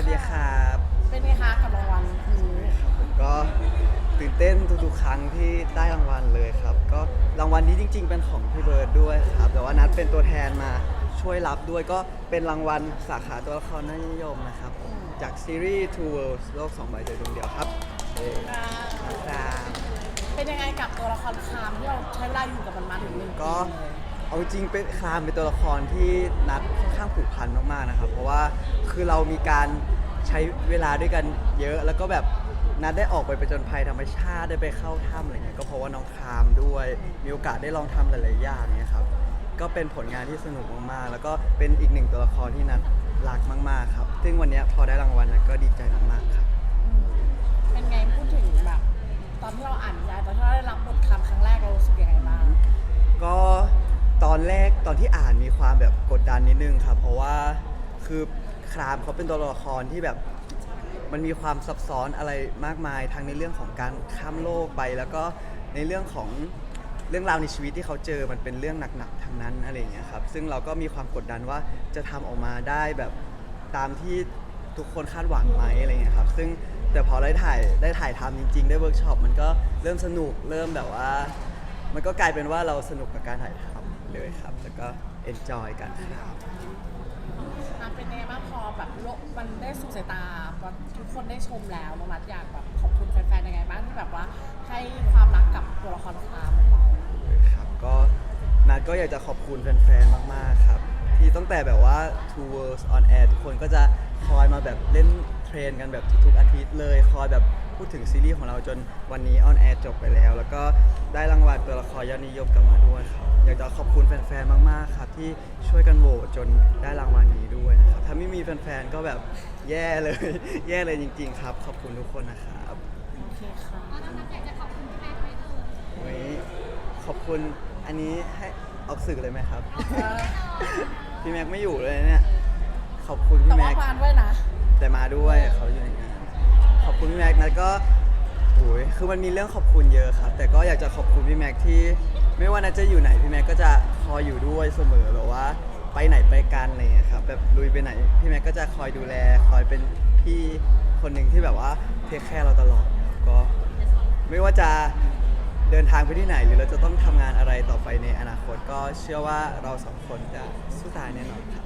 วัสดีครับเป็นไงคะกับรางวัลนี้ผมก็ตื่นเต้นทุกๆครั้งที่ได้รางวัลเลยครับ ก็รางวัลนี้จริง ๆ เป็นของพี่เบิร์ดด้วยครับ แต่ว่านัดเป็นตัวแทนมาช่วยรับด้วยก็เป็นรางวัลสาขาตัวละครน่านิยมนะครับผมจากซีรีส์ Two Worlds โลกสองใบใจดวงเดียวครับเอ่ครับ เป็นยังไงกับตัวละครคามที่เราใช้เวลาอยู่กับมันมาถึงหนึ่งปีก็เลย เอาจริงเป็นคลามเป็นตัวละครที่นัดค่อนข้างผูกพันมากๆนะครับ เพราะว่าคือเรามีการใช้เวลาด้วยกันเยอะ แล้วก็แบบนัดได้ออกไปไปจนภัยธรรมชาติได้ไปเข้าถ้ำอะไรเงี้ยก็เพราะว่าน้องคลามด้วยมีโอกาสได้ลองทำหลายๆอย่างเนี่ยครับก็เป็นผลงานที่สนุกมากๆ แล้วก็เป็นอีกหนึ่งตัวละครที่นัดรักมากๆครับ ซึ่งวันเนี้ยพอได้รางวัลนัดก็ดีใจมาก ที่อ่านมีความแบบกดดันนิดนึงครับ เพราะว่าคือครามเขาเป็นตัวละครที่แบบมันมีความซับซ้อนอะไรมากมายทั้งในเรื่องของการข้ามโลกไป แล้วก็ในเรื่องของเรื่องราวในชีวิตที่เขาเจอมันเป็นเรื่องหนักๆทั้งนั้นอะไรอย่างเงี้ยครับซึ่งเราก็มีความกดดันว่าจะทำออกมาได้แบบตามที่ทุกคนคาดหวังไหมอะไรเงี้ยครับซึ่งแต่พอได้ถ่ายได้ถ่ายทำจริง ๆ ได้เวิร์กช็อปมันก็เริ่มสนุกเริ่มแบบว่า มันก็กลายเป็นว่าเราสนุกกับการถ่ายทำ เลยครับ แล้วก็เอนจอยกันครับ อะเป็นยังไงบ้างพอแบบโลกมันได้สู่สายตาทุกคนได้ชมแล้วน้องนัดอยากแบบขอบคุณแฟนๆยังไงบ้างที่แบบว่าให้ความรักกับตัวละครคามของเราเลยครับก็นัดก็อยากจะขอบคุณแฟนๆ มากๆ ครับ ที่ตั้งแต่แบบว่า Two Worlds on Air ทุกคนก็จะคอยมาแบบเล่นเทรนกันแบบทุกๆอาทิตย์เลย คอยแบบ พูดถึงซีรีส์ของเราจนวันนี้ on air จบไปแล้ว แล้วก็ได้รางวัลตัวละครยอดนิยมกลับมาด้วยครับอยากจะขอบคุณแฟนๆมากๆครับที่ช่วยกันโหวตจนได้รางวัลนี้ด้วยนะครับถ้าไม่มีแฟนๆก็แบบแย่เลย แย่เลยจริง ๆ ครับ ขอบคุณทุกคนนะครับโอเคค่ะแล้วนัทอยากจะขอบคุณพี่แม่ไหมเอ่ยวันนี้ขอบคุณอันนี้ให้ออกสื่อเลยไหมครับเออพี่แม็กไม่อยู่เลยเนี่ย ขอบคุณแต่พี่ว่าแม็ก บานด้วยนะ แต่มาด้วยเขาอยู่ในงานขอบ คุณพี่แม็กนะก็โอ้ยคือมันมีเรื่องขอบคุณเยอะครับ แต่ก็อยากจะขอบคุณพี่แม็กที่ไม่ว่านัทจะอยู่ไหนพี่แม็กก็จะคอยอยู่ด้วยเสมอแบบว่า ไปไหนไปกันอะไรอย่างเงี้ยครับแบบลุยไปไหนพี่แม็กก็จะคอยดูแล คอยเป็นพี่คนหนึ่งที่แบบว่าเทคแคร์เราตลอดก็ ไม่ว่าจะเดินทางไปที่ไหน หรือเราจะต้องทำงานอะไรต่อไปในอนาคตก็เชื่อว่าเราสองคนจะสู้ตายแน่นอนครับ